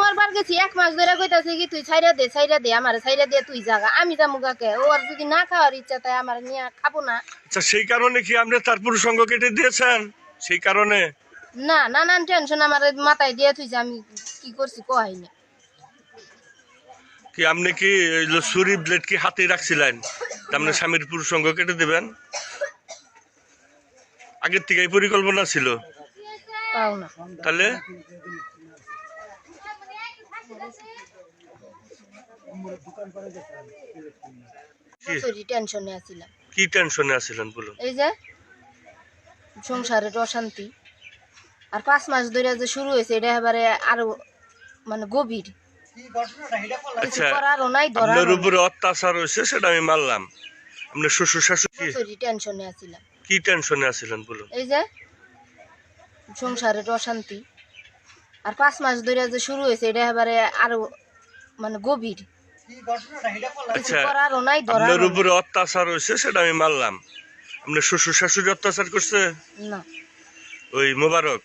মরবার গেছি এক মাস ধরে কইতাছে কি তুই ছাইরা দে ছাইরা দে আমার ছাইরা দে তুই জাগা আমি যামু কাকে? ও যদি না খাওয়ার ইচ্ছা তাই আমার নিয়ে খাব না। আচ্ছা সেই কারণে কি আপনি তার পুরুষঙ্গ কেটে দিয়েছেন? সেই কারণে? না নানান টেনশন আমার মাথায় দিয়ে তুই আমি কি করছি কহাই না। কি আপনি কি এই যে ছুরি ব্লেড কি হাতে রাখছিলেন? তা আপনি স্বামীর পুরুষঙ্গ কেটে দিবেন? আগের থেকে এই পরিকল্পনা ছিল। তাহলে? কি? টেনশনে আছিলেন বলুন? এই যে সংসারের অশান্তি। আর পাঁচ মাস ধরে যে শুরু হয়েছে এটা এবারে আরও মানে গভীর। আচ্ছা নাই আপনার উপরে অত্যাচার হয়েছে সেটা আমি মানলাম। আপনার শ্বশুর শাশুড়ি টেনশনে আছিলাম। কি টেনশনে আছিলেন বলুন? এই যে সংসারের অশান্তি। আর পাঁচ মাস ধরে যে শুরু হয়েছে এটা এবারে আরও মানে গভীর। আচ্ছা আপনার উপরে অত্যাচার হয়েছে সেটা আমি মানলাম। আপনার শ্বশুর শাশুড়ি অত্যাচার করছে? না। ওই মোবারক?